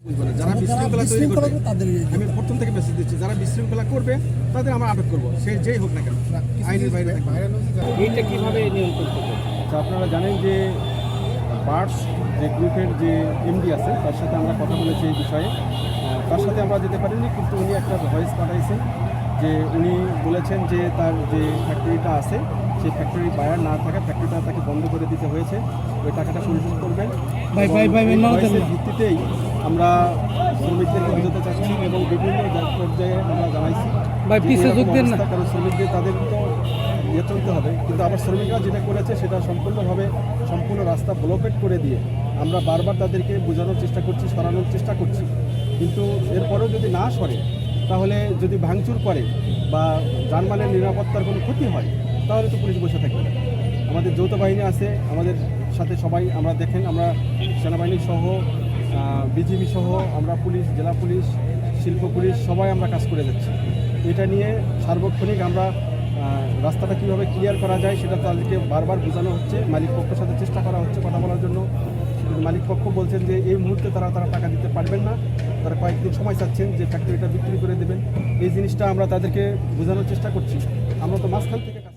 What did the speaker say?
যারা বিশৃঙ্খলা তৈরি করবে করবে আমি প্রথম থেকে মেসেজ দিচ্ছি যারা বিশৃঙ্খলা করবে তাদের আমরা আটক করব। সে যেই হোক না কেন আইনের বাইরে। এইটা কীভাবে নিয়ন্ত্রণ করতে আচ্ছা আপনারা জানেন যে বার্ডস যে গ্রুপের যে এমডি আছে তার সাথে আমরা কথা বলেছি এই বিষয়ে। তার সাথে আমরা যেতে পারিনি কিন্তু উনি একটা ভয়েস পাঠাইছেন যে উনি বলেছেন যে তার যে ফ্যাক্টরিটা আছে সেই ফ্যাক্টরি বায়ার না থাকা ফ্যাক্টরিটা তাকে বন্ধ করে দিতে হয়েছে। ওই টাকাটা পরিশোধ করবেন। ভিত্তিতেই আমরা শ্রমিকদেরকে বোঝাতে চাচ্ছি এবং বিভিন্ন পর্যায়ে আমরা জানাইছি ভাই, যে পিছে এরকম যোগ দেন না। কারণ শ্রমিকদের তাদের তো ইয়ে চলতে হবে। কিন্তু আবার শ্রমিকরা যেটা করেছে সেটা সম্পূর্ণভাবে সম্পূর্ণ রাস্তা ব্লকেট করে দিয়ে আমরা বারবার তাদেরকে বোঝানোর চেষ্টা করছি সরানোর চেষ্টা করছি। কিন্তু এরপরেও যদি না সরে তাহলে যদি ভাঙচুর করে বা যানবাহনের নিরাপত্তার কোনো ক্ষতি হয় তাহলে তো পুলিশ বসে থাকবে না। আমাদের যৌথ বাহিনী আছে আমাদের সাথে সবাই আমরা দেখেন আমরা সেনাবাহিনী সহ বিজিবি সহ আমরা পুলিশ, জেলা পুলিশ, শিল্প পুলিশ সবাই আমরা কাজ করে যাচ্ছি। এটা নিয়ে সার্বক্ষণিক আমরা রাস্তাটা কীভাবে ক্লিয়ার করা যায় সেটা তাদেরকে বারবার বোঝানো হচ্ছে। মালিক পক্ষের সাথে চেষ্টা করা হচ্ছে কথা বলার জন্য। মালিক পক্ষ বলছেন যে এই মুহূর্তে তারা তারা টাকা দিতে পারবেন না। তারা কয়েকদিন সময় চাচ্ছেন যে ফ্যাক্টরিটা বিক্রি করে দেবেন। এই জিনিসটা আমরা তাদেরকে বোঝানোর চেষ্টা করছি। আমরা তো মাঝখান থেকে